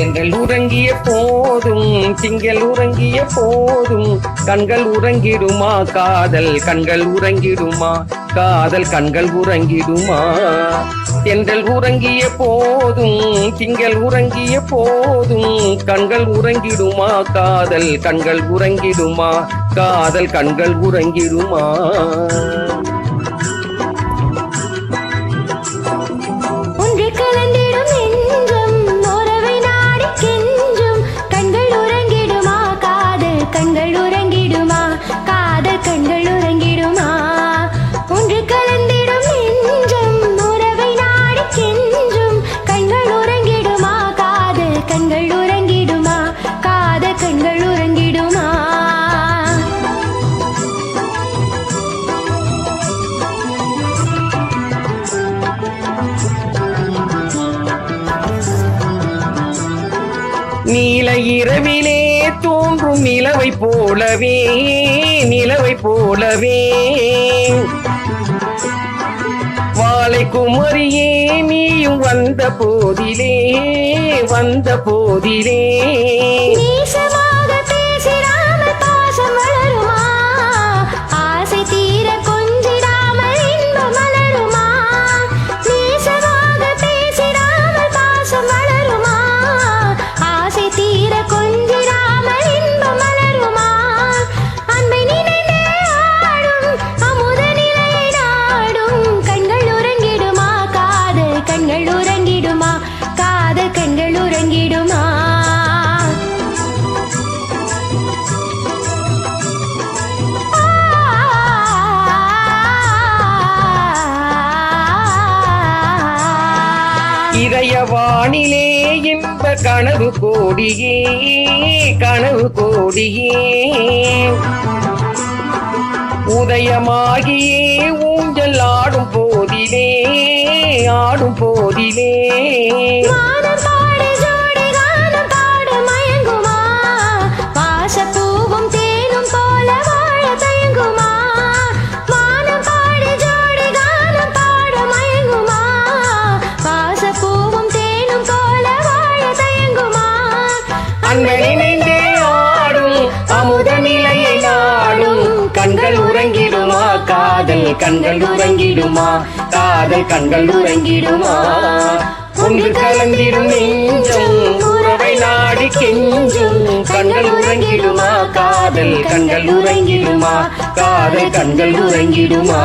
என்றல் உறங்கிய போதும் திங்கள் உறங்கிய போதும் கண்கள் உறங்கிடுமா காதல் கண்கள் உறங்கிடுமா காதல் கண்கள் உறங்கிடுமா? என்றல் உறங்கிய போதும் திங்கள் உறங்கிய போதும் கண்கள் உறங்கிடுமா காதல் கண்கள் உறங்கிடுமா காதல் கண்கள் உறங்கிடுமா? நீல இரவிலே தோன்றும் நிலவை போலவே நிலவை போலவே. வாழை குமரியே நீயும் வந்த போதிலே வந்த போதிலே. இதயவானிலே இன்ப கனவு கோடியே கனவு கோடியே. உதயமாகியே ஊஞ்சல் ஆடும் போதிலே ஆடும் போதிலே. காதல் கண்கள் உறங்கிடுமா? காதல் கண்கள் உறங்கிடுமா? ஒன்று கலந்திடும் நெஞ்சம் உறவை நாடி கெஞ்சும். கண்கள் உறங்கிடுமா? காதல் கண்கள் உறங்கிடுமா? காதல் கண்கள் உறங்கிடுமா?